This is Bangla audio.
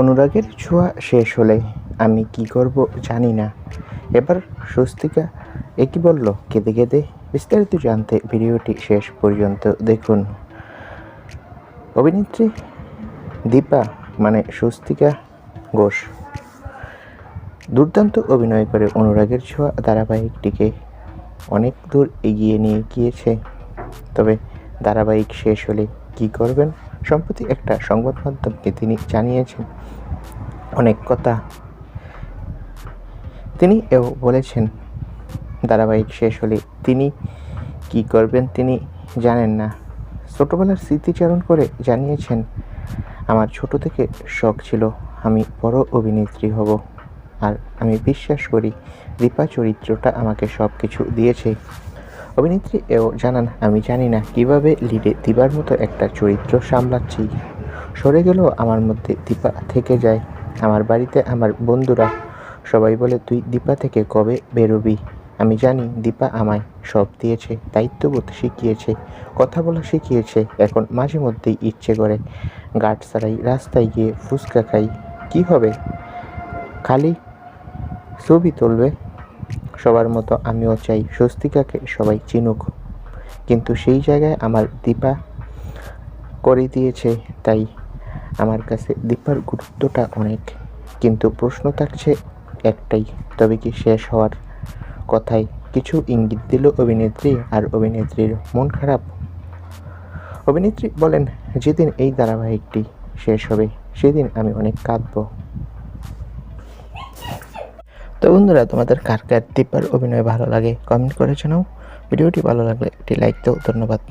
অনুরাগের ছোঁয়া শেষ হলে আমি কি করব জানি না। এবার স্বস্তিকা একই বলল, কেঁদে কেঁদে বিস্তারিত জানতে ভিডিওটি শেষ পর্যন্ত দেখুন। অভিনেত্রী দীপা মানে স্বস্তিকা ঘোষ। দুর্দান্ত অভিনয় করে অনুরাগের ছোঁয়া ধারাবাহিকটিকে অনেক দূর এগিয়ে নিয়ে গিয়েছে। তবে ধারাবাহিক শেষ হলে কি করবেন? সম্প্রতি একটা সংবাদ মাধ্যমকে তিনি জানিয়েছেন অনেক কথা। তিনি এও বলেছেন, ধারাবাহিক শেষ হলে তিনি কি করবেন তিনি জানেন না। ছোটোবেলার স্মৃতিচারণ করে জানিয়েছেন, আমার ছোট থেকে শখ ছিল আমি বড় অভিনেত্রী হব। আর আমি বিশ্বাস করি, দীপা চরিত্রটা আমাকে সব কিছু দিয়েছে। অভিনেত্রী এও জানান, আমি জানি না কীভাবে লিডে দিবার মতো একটা চরিত্র সামলাচ্ছি। সরে গেলেও আমার মধ্যে দীপা থেকে যায়। আমার বাড়িতে আমার বন্ধুরা সবাই বলে, তুই দীপা থেকে কবে বেরোবি? আমি জানি দীপা আমায় সব দিয়েছে, দায়িত্ববোধ শিখিয়েছে, কথা বলা শিখিয়েছে। এখন মাঝে মধ্যেই ইচ্ছে করে গার্ড ছাড়াই রাস্তায় গিয়ে ফুচকা খাই, কি হবে? খালি ছবি তুলবে? সবার মতো আমিও চাই স্বস্তিকাকে সবাই চিনুক। কিন্তু সেই জায়গায় আমার দীপা করে দিয়েছে, তাই আমার কাছে দীপার গুরুত্বটা অনেক। কিন্তু প্রশ্ন থাকছে একটাই, তবে কি শেষ হওয়ার কথায় কিছু ইঙ্গিত দিল অভিনেত্রী আর অভিনেত্রীর মন খারাপ। অভিনেত্রী বলেন, যেদিন এই ধারাবাহিকটি শেষ হবে, সেদিন আমি অনেক কাঁদবো। তো বন্ধুরা, তোমাদের কার কার দীপার অভিনয় ভালো লাগে কমেন্ট করে জানাও। ভিডিওটি ভালো লাগলে একটি লাইক দাও, ধন্যবাদ।